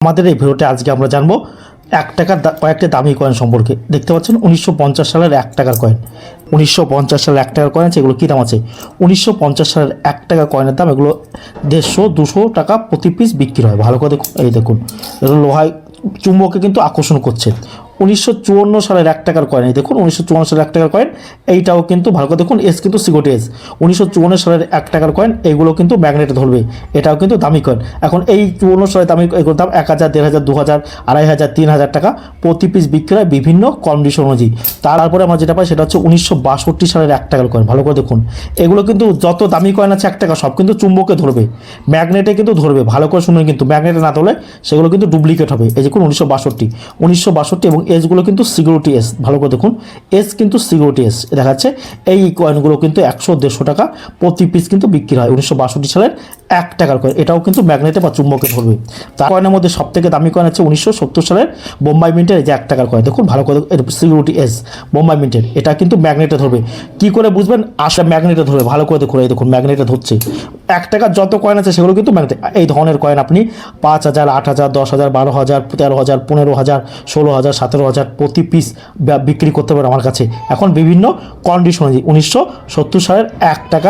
আমাদের এই ভিডিওতে আজকে আমরা জানব এক টাকার কয়েকটি দামি কয়েন সম্পর্কে। দেখতে পাচ্ছেন, উনিশশো পঞ্চাশ সালের এক টাকার কয়েন উনিশশো পঞ্চাশ সালের এক টাকার কয়েন আছে, এগুলো কী দাম আছে? উনিশশো পঞ্চাশ সালের এক টাকা কয়েনের দাম, এগুলো দেড়শো, দুশো টাকা প্রতি পিস বিক্রি হয়। ভালো করে এই দেখুন। এগুলো লোহায় চুম্বকে কিন্তু আকর্ষণ করছে। উনিশশো চুয়ান্ন সালের এক টাকার কয়েন এই দেখুন, উনিশশো চুয়ান্ন সালের এক টাকার কয়েন এইটাও কিন্তু ভালো করে দেখুন এস কিন্তু সিগোটি এস উনিশশো চুয়ান্ন সালের এক টাকার কয়েন এইগুলো কিন্তু ম্যাগনেটে ধরবে। এটাও কিন্তু দামি কয়েন এখন এই চুয়ান্ন সালের দামি এগুলোর দাম এক হাজার, দেড় হাজার, দু হাজার, আড়াই হাজার, তিন হাজার টাকা প্রতি পিস বিক্রয় বিভিন্ন কন্ডিশন অনুযায়ী। তারপরে আমরা যেটা পাই, সেটা হচ্ছে উনিশশো বাষট্টি সালের এক টাকার কয়েন ভালো করে দেখুন। এগুলো কিন্তু যত দামি কয়েন আছে এক টাকা, সব কিন্তু চুম্বকে ধরবে। ম্যাগনেটে কিন্তু ধরবে। ভালো করে শুনুন কিন্তু ম্যাগনেটে না ধরলে সেগুলো কিন্তু ডুপ্লিকেট হবে। এই দেখুন, উনিশশো বাষট্টি। উনিশশো বাষট্টি এবং এসগুলো কিন্তু সিকিউরিটি এস ভালো করে দেখুন। এস কিন্তু সিকিউরিটি এস দেখা যাচ্ছে এই কয়েনগুলো কিন্তু একশো দেড়শো টাকা প্রতি পিস কিন্তু বিক্রি হয়। উনিশশো বাষট্টি সালের এক টাকার কয়েন এটাও কিন্তু ম্যাগনেটে বা চুম্বকে ধরবে। তার কয়েনের মধ্যে সব থেকে দামি কয়েন আছে উনিশশো সত্তর সালের বোম্বাই মিন্টের, এই যে এক টাকার কয়েন। দেখুন, ভালো করে সিকিউরিটি এস বোম্বাই মিন্টের। এটা কিন্তু ম্যাগনেটে ধরবে। কি করে বুঝবেন? আসলে ম্যাগনেটে ধরবে। ভালো করে দেখুন, এই দেখুন, ম্যাগনেটে ধরছে। এক টাকার যত কয়েন আছে, সেগুলো কিন্তু ম্যাগনেটে। এই ধরনের কয়েন আপনি পাঁচ হাজার, আট হাজার, দশ হাজার, বারো হাজার, তেরো হাজার, পনেরো হাজার, ষোলো হাজার, সতেরো হাজার প্রতি পিস বিক্রি করতে পারেন আমার কাছে। এখন বিভিন্ন কন্ডিশন উনিশশো সত্তর সালের এক টাকা